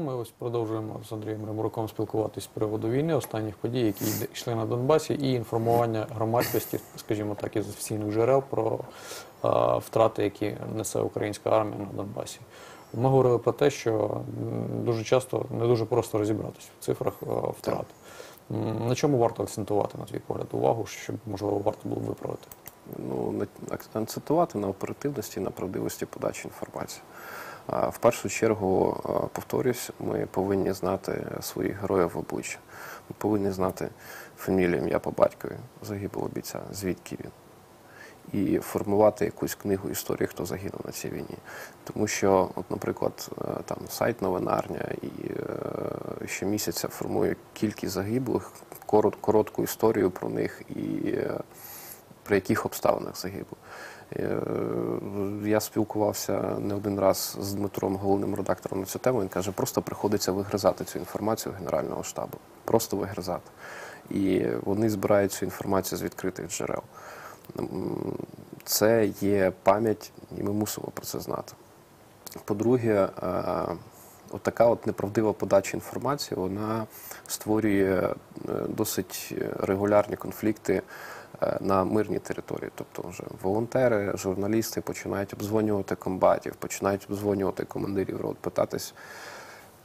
Ну, ми ось продовжуємо з Андрієм Ремураком спілкуватись з приводу війни, останніх подій, які йшли на Донбасі, і інформування громадськості, скажімо так, із офіційних джерел про а, втрати, які несе українська армія на Донбасі. Ми говорили про те, що дуже часто не дуже просто розібратися в цифрах а, втрат. На чому варто акцентувати, на твій погляд, увагу, щоб можливо варто було виправити? ну, акцентувати на оперативності на правдивості подачі інформації. В першу чергу, повторюсь, ми повинні знати своїх героїв в обличчя. Ми повинні знати фамілію, ім'я по батькові загиблого бійця, звідки він. І формувати якусь книгу історії, хто загинув на цій війні. Тому що, от, наприклад, е, там сайт новинарня і е, щомісяця формує кількість загиблих, корот, коротку історію про них і е, при яких обставинах загибло. Е, Я спілкувався не один раз з Дмитром, головним редактором на цю тему. Він каже, просто приходиться вигризати цю інформацію Генерального штабу. Просто вигризати. І вони збирають цю інформацію з відкритих джерел. Це є пам'ять, і ми мусимо про це знати. По-друге, е, от така от неправдива подача інформації, вона створює е, досить регулярні конфлікти на мирній території. Тобто вже волонтери, журналісти починають обдзвонювати комбатів, починають обдзвонювати командирів рот, питатись,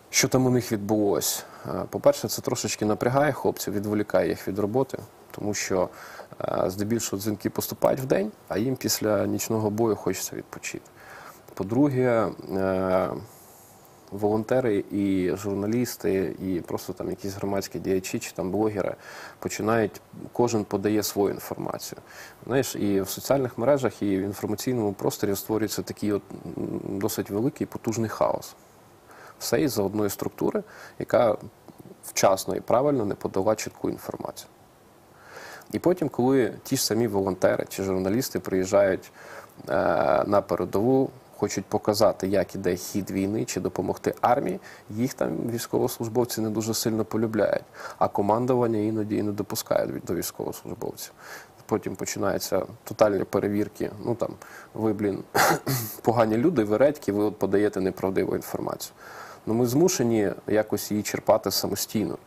що там у них відбулося. Е, По-перше, це трошечки напрягає хлопців, відволікає їх від роботи, тому що е, здебільшого дзвінки поступають в день, а їм після нічного бою хочеться відпочити. По-друге, е, волонтери і журналісти, і просто там якісь громадські діячі чи там блогери починають, кожен подає свою інформацію. Знаєш, і в соціальних мережах, і в інформаційному просторі створюється такий от досить великий потужний хаос. Все із-за одної структури, яка вчасно і правильно не подала чітку інформацію. І потім, коли ті ж самі волонтери чи журналісти приїжджають е, на передову, хочуть показати, як іде хід війни чи допомогти армії, їх там військовослужбовці не дуже сильно полюбляють, а командування іноді і не допускає від- до військовослужбовців. Потім починаються тотальні перевірки. Ну там ви, блін, погані люди, ви редьки, ви от подаєте неправдиву інформацію. Ну ми змушені якось її черпати самостійно.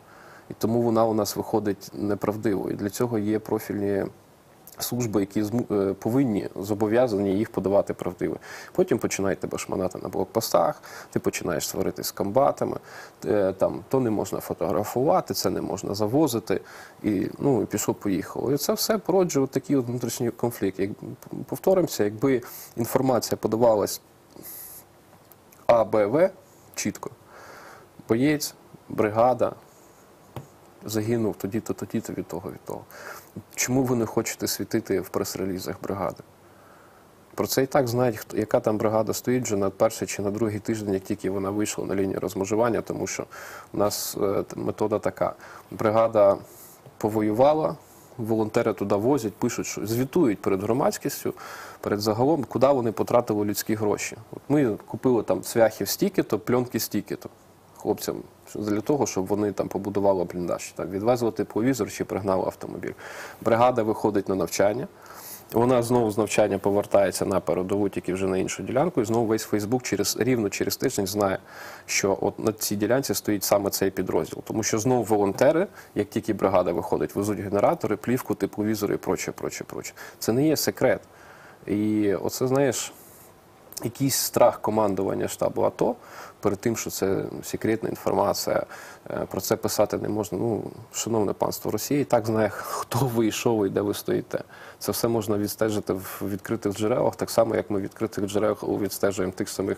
І тому вона у нас виходить неправдивою. І для цього є профільні служби, які е, повинні зобов'язані їх подавати правдиво. Потім починають тебе шманати на блокпостах, ти починаєш сваритись з комбатами, е, там то не можна фотографувати, це не можна завозити. І ну і пішло поїхало. І це все породжує от такий от внутрішній конфлікт. Як повторимося, якби інформація подавалась А, Б, В чітко. Боєць, бригада, загинув тоді-то, тоді-то від того, від того. Чому ви не хочете світити в прес-релізах бригади? Про це і так знають, яка там бригада стоїть вже на перший чи на другий тиждень, як тільки вона вийшла на лінію розмежування, тому що у нас е, метода така: бригада повоювала, волонтери туди возять, пишуть, що звітують перед громадськістю, перед загалом, куди вони потратили людські гроші. От ми купили там цвяхів стільки-то, пленки стільки-то хлопцям для того, щоб вони там побудували бліндаж, там відвезли тепловізор чи пригнали автомобіль. Бригада виходить на навчання. Вона знову з навчання повертається на передову, тільки вже на іншу ділянку, і знову весь Фейсбук через рівно через тиждень знає, що от на цій ділянці стоїть саме цей підрозділ. Тому що знову волонтери, як тільки бригада виходить, везуть генератори, плівку, тепловізори і проче, проче, проче. Це не є секрет. І оце знаєш. Якийсь страх командування штабу АТО перед тим, що це секретна інформація, е, про це писати не можна. Ну, шановне панство Росії, так знає, хто ви і що ви, і де ви стоїте. Це все можна відстежити в відкритих джерелах, так само, як ми в відкритих джерелах відстежуємо тих самих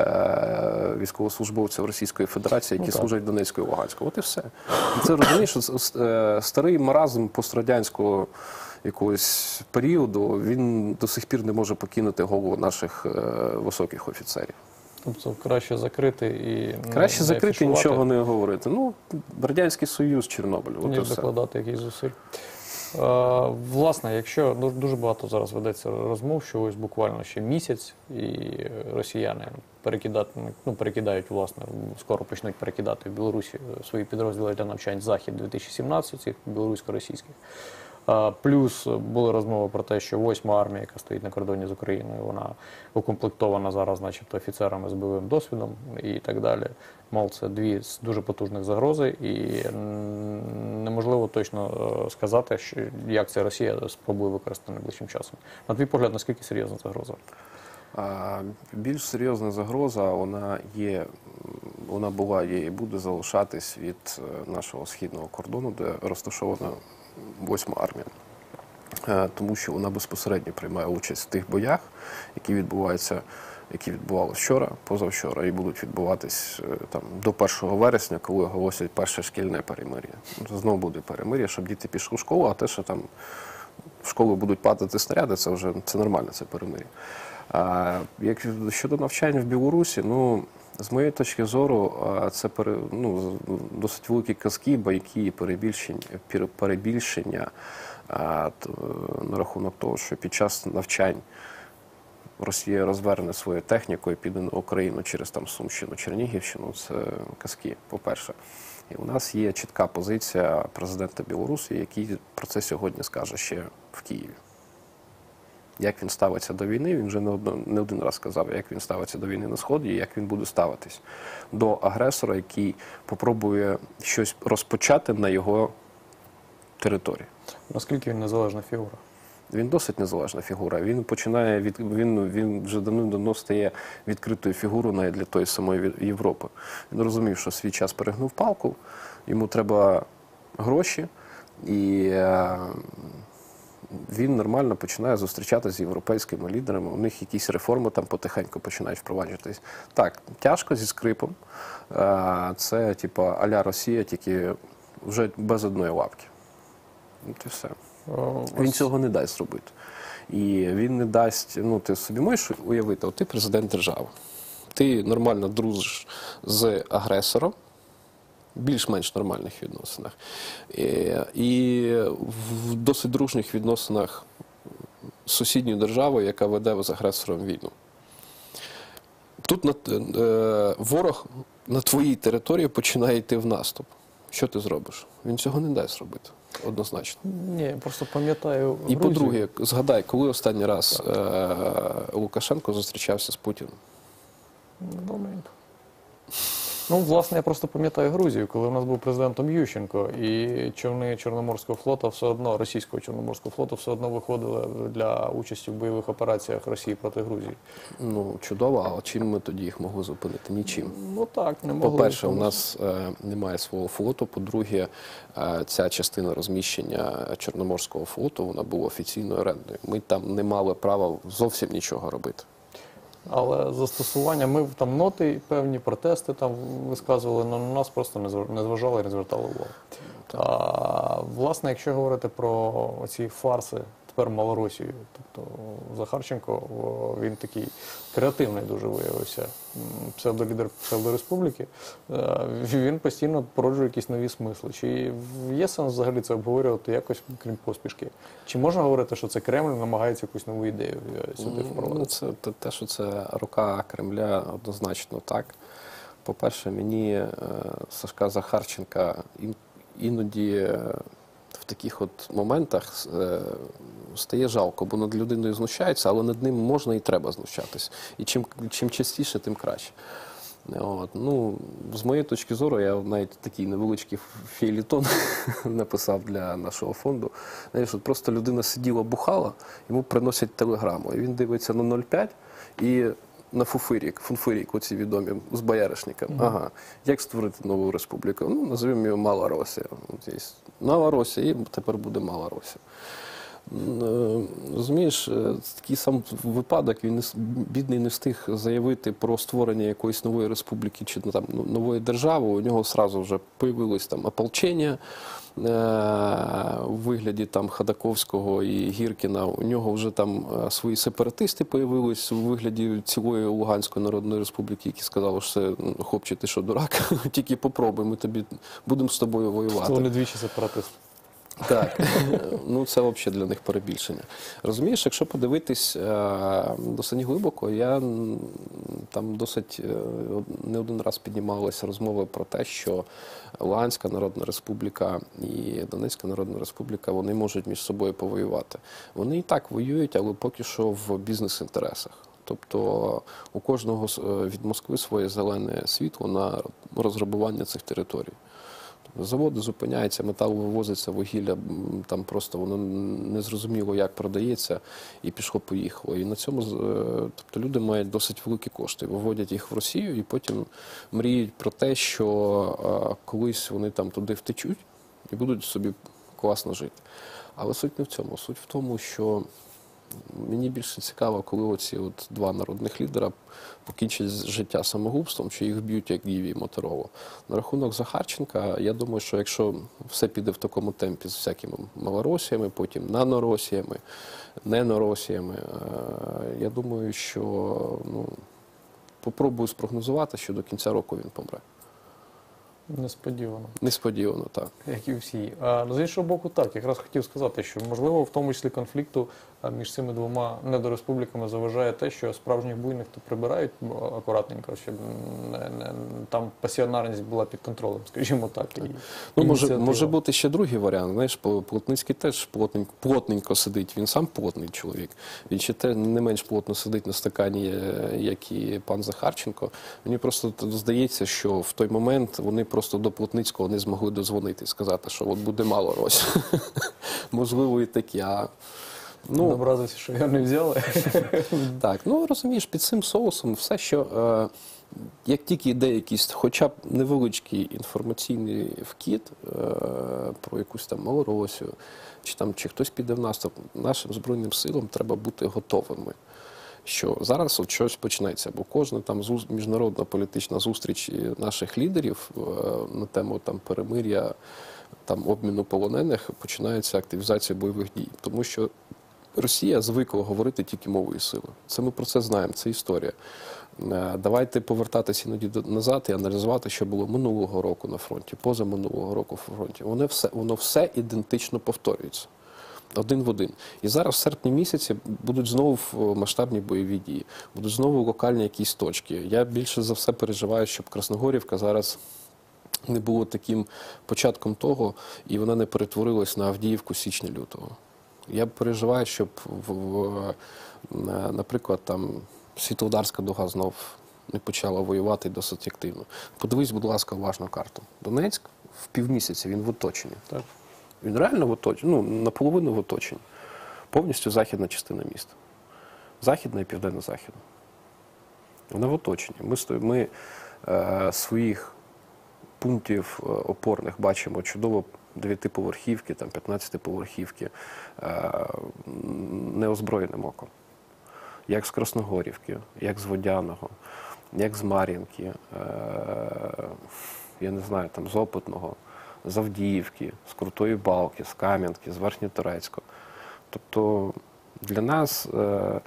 е- військовослужбовців Російської Федерації, які Ну, служать Донецької і Луганської. От і все. І Це розумієш, що е, старий маразм пострадянського якогось періоду, він до сих пір не може покинути голову наших е, високих офіцерів. Тобто краще закрити і Краще не закрити, афішувати, нічого не говорити. Ну, Радянський Союз, Чорнобиль. От і ніж все. докладати якісь зусиль. Е, власне, якщо ну, дуже багато зараз ведеться розмов, що ось буквально ще місяць, і росіяни перекидати, ну, перекидають, власне, скоро почнуть перекидати в Білорусі свої підрозділи для навчань Захід 2017, цих білорусько-російських. Плюс були розмови про те, що восьма армія, яка стоїть на кордоні з Україною, вона укомплектована зараз, начебто, офіцерами з бойовим досвідом і так далі. Мол, це дві з дуже потужних загрози, і неможливо точно е, сказати, що як це Росія спробує використати найближчим часом. На твій погляд, наскільки серйозна загроза? Більш серйозна загроза, вона є, вона була, є і буде залишатись від е, нашого східного кордону, де розташована восьма армія. Е, Тому що вона безпосередньо приймає участь в тих боях, які відбуваються, які відбувалися вчора, позавчора, і будуть відбуватись е, там до 1 вересня, коли оголосять перше шкільне перемир'я. Знову буде перемир'я, щоб діти пішли в школу, а те, що там в школу будуть падати снаряди, це вже це нормально, це перемир'я. А як щодо навчання в Білорусі, ну з моєї точки зору, це ну, досить великі казки, байки, перебільшення, перебільшення на рахунок того, що під час навчань Росія розверне свою техніку і піде на Україну через там Сумщину, Чернігівщину. Це казки, по-перше. І у нас є чітка позиція президента Білорусі, який про це сьогодні скаже ще в Києві. Як він ставиться до війни, він вже не, одно, не один раз сказав, як він ставиться до війни на Сході, і як він буде ставитись до агресора, який попробує щось розпочати на його території. Наскільки він незалежна фігура? Він досить незалежна фігура. Він починає від він, він вже давним-давно стає відкритою фігурою навіть для тої самої Європи. Він розумів, що свій час перегнув палку, йому треба гроші, і е, він нормально починає зустрічатися з європейськими лідерами. У них якісь реформи там потихеньку починають впроваджуватись. Так, тяжко зі скрипом. Е, Це типу аля Росія, тільки вже без одної лапки. От і все. О, Він цього не дасть зробити. І він не дасть. Ну, ти собі можеш уявити, от ти президент держави. Ти нормально дружиш з агресором, більш-менш нормальних відносинах. І, і в досить дружніх відносинах з сусідньою державою, яка веде з агресором війну. Тут е, ворог на твоїй території починає йти в наступ. Що ти зробиш? Він цього не дасть зробити, однозначно. ні, я просто пам'ятаю. І по-друге, згадай, коли останній раз е- Лукашенко зустрічався з Путіним. Давненько. Ну, власне, я просто пам'ятаю Грузію, коли у нас був президентом Ющенко, і човни Чорноморського флоту все одно, російського Чорноморського флоту все одно виходили для участі в бойових операціях Росії проти Грузії. Ну, чудово, а чим ми тоді їх могли зупинити? Нічим. Ну так, не могли. По-перше, у нас е, немає свого флоту. По-друге, е, ця частина розміщення Чорноморського флоту вона була офіційною орендою. Ми там не мали права зовсім нічого робити. Але застосування, ми там ноти, певні протести там висказували, але на нас просто не зважали і не звертали увагу. А, власне, якщо говорити про ці фарси тепер Малоросію, тобто Захарченко, він такий креативний дуже виявився, псевдолідер псевдореспубліки, е, він постійно породжує якісь нові смисли. Чи є сенс взагалі це обговорювати якось, крім поспішки? Чи можна говорити, що це Кремль намагається якусь нову ідею е, сюди Ну, впровадити? це те- те, що це рука Кремля, однозначно так. По-перше, мені е, Сашка Захарченка іноді в таких от моментах е, стає жалко, бо над людиною знущаються, але над ним можна і треба знущатись. І чим, чим частіше, тим краще. От, ну, з моєї точки зору, я навіть такий невеличкий фейлітон написав для нашого фонду. Знаєш, от просто людина сиділа, бухала, йому приносять телеграму. І він дивиться на 0,5 і на фуфирік, фунфирік, оці відомі з бояришником. Ага. Як створити нову республіку? Ну, називаємо її Мала Росія. От Мала Росія, і тепер буде Мала Росія. Розумієш, е, такий сам випадок, він бідний не встиг заявити про створення якоїсь нової республіки чи ну, там ну, нової держави. У нього сразу вже появилось там ополчення е, у вигляді там Хадаковського і Гіркіна. У нього вже там е, свої сепаратисти появились у вигляді цілої Луганської Народної Республіки, які сказали, що це ну, хлопче, ти що дурак, тільки попробуй, ми тобі будемо з тобою воювати. Вони двічі сепаратисти. Так, ну це взагалі для них перебільшення. Розумієш, якщо подивитись е, досить глибоко, я там досить е, не один раз піднімалися розмови про те, що Луганська Народна Республіка і Донецька Народна Республіка вони можуть між собою повоювати. Вони і так воюють, але поки що в бізнес-інтересах. Тобто у кожного е, від Москви своє зелене світло на розграбування цих територій. Заводи зупиняються, метал вивозиться, вугілля там просто воно не зрозуміло, як продається, і пішло поїхало. І на цьому е, тобто люди мають досить великі кошти, виводять їх в Росію і потім мріють про те, що е, колись вони там туди втечуть і будуть собі класно жити. Але суть не в цьому. Суть в тому, що мені більше цікаво, коли оці от два народних лідера покінчать життя самогубством, чи їх вб'ють як Гіві і Мотороло. На рахунок Захарченка, я думаю, що якщо все піде в такому темпі з всякими малоросіями, потім наноросіями, неноросіями, е, я думаю, що ну, попробую спрогнозувати, що до кінця року він помре. Несподівано. Несподівано, так. Як і всі. А з іншого боку, так, якраз хотів сказати, що можливо в тому числі конфлікту між цими двома недореспубліками заважає те, що справжніх буйних то прибирають акуратненько, щоб не, не, там пасіонарність була під контролем, скажімо так. І, Ну, може, може бути ще другий варіант. Знаєш, Плотницький теж плотненько, плотненько сидить. Він сам плотний чоловік. Він ще те не менш плотно сидить на стакані, е, як і пан Захарченко. Мені просто здається, що в той момент вони просто до Плотницького не змогли дозвонити і сказати, що от буде мало Рось. Можливо, і таке. Ну, образився, що його не взяли. так, ну розумієш, під цим соусом все, що е, як тільки йде якийсь хоча б невеличкий інформаційний вкид е, про якусь там Малоросію, чи там чи хтось піде в наступ, нашим збройним силам треба бути готовими. Що зараз от щось почнеться, бо кожна там міжнародна політична зустріч наших лідерів е, на тему там перемир'я, там обміну полонених починається активізація бойових дій, тому що Росія звикла говорити тільки мовою сили. Це ми про це знаємо, це історія. Е, Давайте повертатися іноді назад і аналізувати, що було минулого року на фронті, поза минулого року на фронті. Воно все, воно все ідентично повторюється. Один в один. І зараз в серпні місяці будуть знову е, масштабні бойові дії, будуть знову локальні якісь точки. Я більше за все переживаю, щоб Красногорівка зараз не було таким початком того, і вона не перетворилась на Авдіївку січня-лютого. Я переживаю, щоб, в, в, наприклад, там Світлодарська дуга знов не почала воювати досить активно. Подивись, будь ласка, уважно карту. Донецьк в півмісяці він в оточенні. Так. Він реально в оточенні, ну, наполовину в оточенні. Повністю західна частина міста. Західна і південно-західна. Вона в оточенні. Ми, сто- ми е, своїх пунктів е, опорних бачимо чудово дев'ятиповерхівки, там 15-поверхівки е, неозброєним оком. Як з Красногорівки, як з Водяного, як з Мар'їнки, е, я не знаю, там з Опитного, з Авдіївки, з Крутої Балки, з Кам'янки, з Верхньоторецького. Тобто для нас е,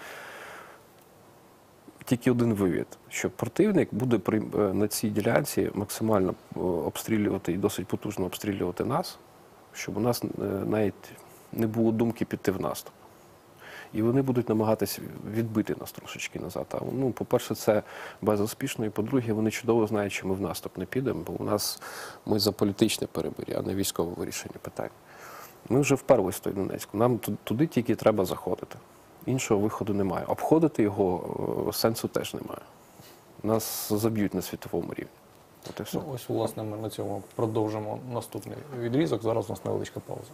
тільки один вивід, що противник буде при- е, на цій ділянці максимально е, обстрілювати і досить потужно обстрілювати нас, щоб у нас е, навіть не було думки піти в наступ. І вони будуть намагатися відбити нас трошечки назад. А ну, по-перше, це безуспішно, і по-друге, вони чудово знають, що ми в наступ не підемо, бо у нас ми за політичне перебир'я, а не військове вирішення питань. Ми вже вперлись в той Донецьк. Нам ту- туди тільки треба заходити. Іншого виходу немає. Обходити його е, сенсу теж немає. Нас заб'ють на світовому рівні. От і все. Ну, ось, власне, ми на цьому продовжимо наступний відрізок. Зараз у нас невеличка пауза.